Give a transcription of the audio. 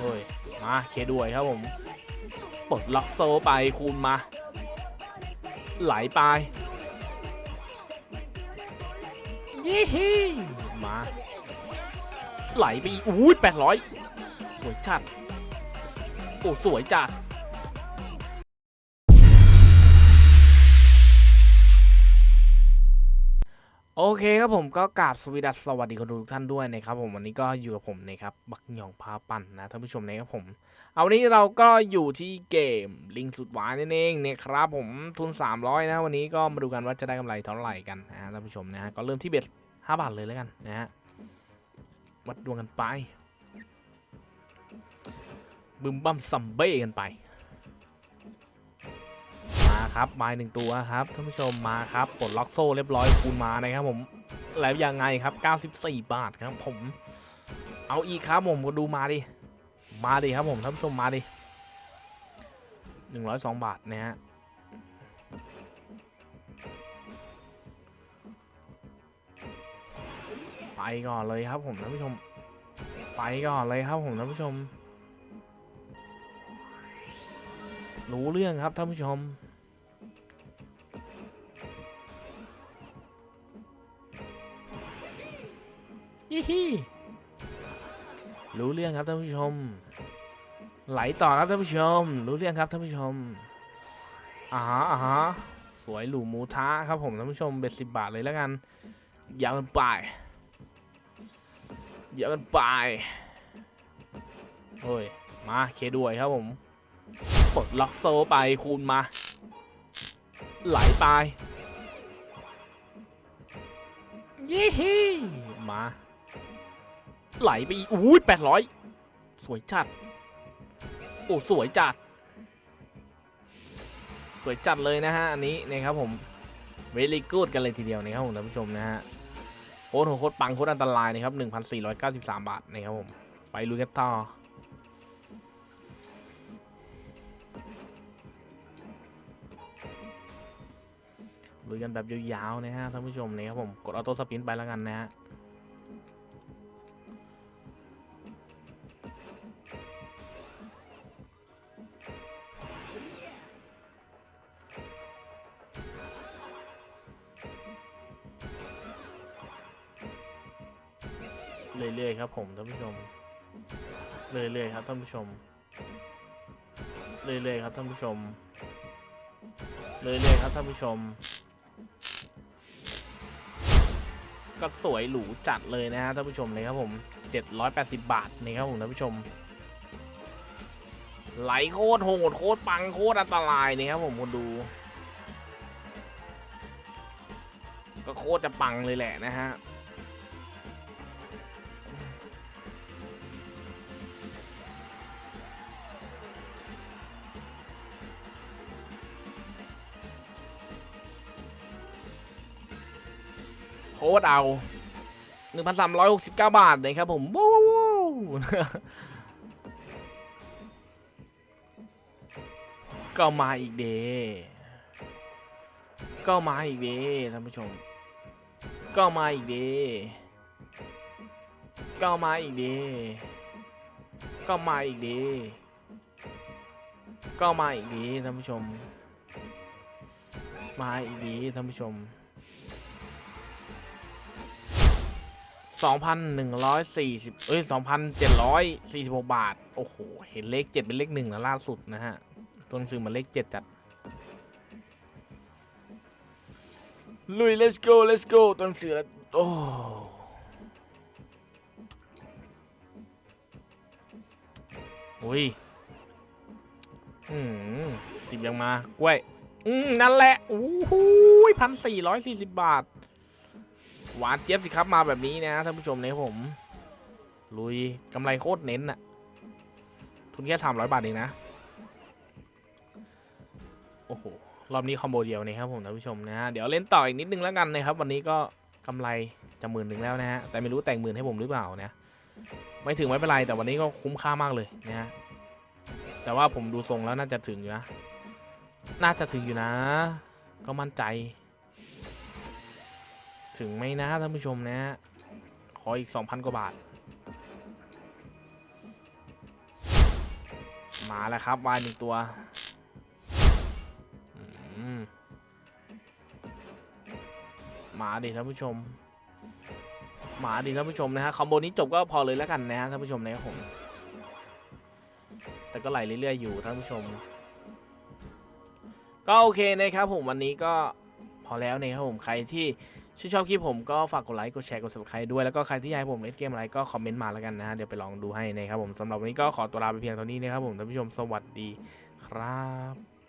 เฮ้ย มาเคด้วยครับผมปลดล็อกโซไปคูณมา ไหลไปยี่ฮีมา ไหลไปอีกอุ้ยแปดร้อยสวยจัด โอ้ สวยจัด เคครับผมก็กราบสวีดัสสวัสดีคนดูทุกท่านด้วยนะครับผมวันนี้ก็อยู่กับผมนะครับบักหยองพาปั่นนะท่านผู้ชมนะครับผม เอาวันนี้เราก็อยู่ที่เกมลิงสุดหวานนั่นเองนะครับผมทุน 300 นะวันนี้ก็มาดูกันว่าจะได้กำไรเท่าไหร่กันนะท่านผู้ชมนะฮะก็เริ่มที่เบ็ด5บาทเลยแล้วกันนะฮะวัดดวงกันไปบึมบัมซัมเบ้กันไป ครับม้หนึ่งตัวครับท่านผู้ชมมาครับปลดล็อกโซ่เรียบร้อยคูณมานะครับผมแล้วยังไงครับ 94 บาทครับผม เอาอีกครับผมก็ดูมาดิมาดิครับผมท่านผู้ชมมาดิ102 บาทนะฮะไปก่อนเลยครับผมท่านผู้ชม ไปก่อนเลยครับผมท่านผู้ชม รู้เรื่องครับท่านผู้ชม ยี่ฮีรู้เรื่องครับท่านผู้ชม ไหลต่อครับท่านผู้ชม รู้เรื่องครับท่านผู้ชมอ่าฮะอ่าฮะสวยหรูหมูท้าครับผมท่านผู้ชมเบ็ดสิบบาทเลยแล้วกันยาวกันไปยาวกันไปโอ้ยมาเคด้วยครับผมปลดล็อกโซไปคูณมา ไหลไปยี่ฮีมา ไหลไปอีกอุ้ยแปดร้อยสวยจัด โอ้ สวยจัด สวยจัดเลยนะฮะ อันนี้นะครับผมเวลี่กูดกันเลยทีเดียวนะครับผมท่านผู้ชมนะฮะโคตรโหดโคตรปังโคตรอันตรายนะครับ 1,493 บาทนะครับผม ไปลุยกันต่อลุยกันแบบยาวๆนะฮะท่านผู้ชมนะครับผม กดออโต้สปินไปแล้วกันนะฮะ เรื่อยๆครับผมท่านผู้ชม เรื่อยๆครับท่านผู้ชม เรื่อยๆครับท่านผู้ชม เรื่อยๆครับท่านผู้ชม ก็สวยหรูจัดเลยนะฮะท่านผู้ชมเลยครับผม 780 บาทนี่ครับผมท่านผู้ชม ไหลโคตรโหดโคตรปังโคตรอันตรายนี่ครับผมคนดูก็โคตรจะปังเลยแหละนะฮะ โค้ดเอา 1,369 บาทนะครับผมวู้วู้ก็มาอีกเดก็มาอีกเดท่านผู้ชม ก็มาอีกเดก็มาอีกเดก็มาอีกเดก็มาอีกเดท่านผู้ชม มาอีกเดท่านผู้ชม 2,140เอ้ย2,746 บาท โอ้โห เห็นเลข 7 เป็นเลขหนึ่งแล้วล่าสุดนะฮะ ตัวหนังสือมันเลข 7 จัด ลุย let's go let's go ตัวหนังสือโอ้โอ้ย อืมสิบยังมากล้วย อืม นั่นแหละโอ้โหพันสี่ร้อยสี่สิบบาท หวานเจี๊ยบสิครับมาแบบนี้นะท่านผู้ชมนะครับผมลุยกำไรโคตรเน้นอะทุนแค่สามร้อยบาทเองนะ โอ้โห รอบนี้คอมโบเดียวนะครับผมท่านผู้ชมนะฮะเดี๋ยวเล่นต่ออีกนิดนึงแล้วกันนะครับ วันนี้ก็กำไรจะหมื่นหนึ่งแล้วนะฮะ แต่ไม่รู้แต่งหมื่นให้ผมหรือเปล่านะ ไม่ถึงไม่เป็นไร แต่วันนี้ก็คุ้มค่ามากเลยนะฮะ แต่ว่าผมดูทรงแล้วน่าจะถึงอยู่นะ น่าจะถึงอยู่นะ ก็มั่นใจ ถึงไหมนะท่านผู้ชมนะ ขออีก 2,000 กว่าบาท มาแล้วครับวายหนึ่งตัวอืมมาดิท่านผู้ชม มาดิท่านผู้ชมนะฮะคอมโบนี้จบก็พอเลยแล้วกันนะฮะท่านผู้ชมนะครับผม แต่ก็ไหลเรื่อยๆอยู่ท่านผู้ชม ก็โอเคนะครับผมวันนี้ก็พอแล้วนะครับผมใครที่ ชื่นชอบคลิปผมก็ฝากกดไลค์กดแชร์กด subscribe ด้วยแล้วก็ใครที่อยากให้ผมเล่นเกมอะไรก็คอมเมนต์มาแล้วกันนะฮะเดี๋ยวไปลองดูให้นะครับผมสำหรับวันนี้ก็ขอตัวลาไปเพียงเท่านี้นะครับผมท่านผู้ชมสวัสดีครับ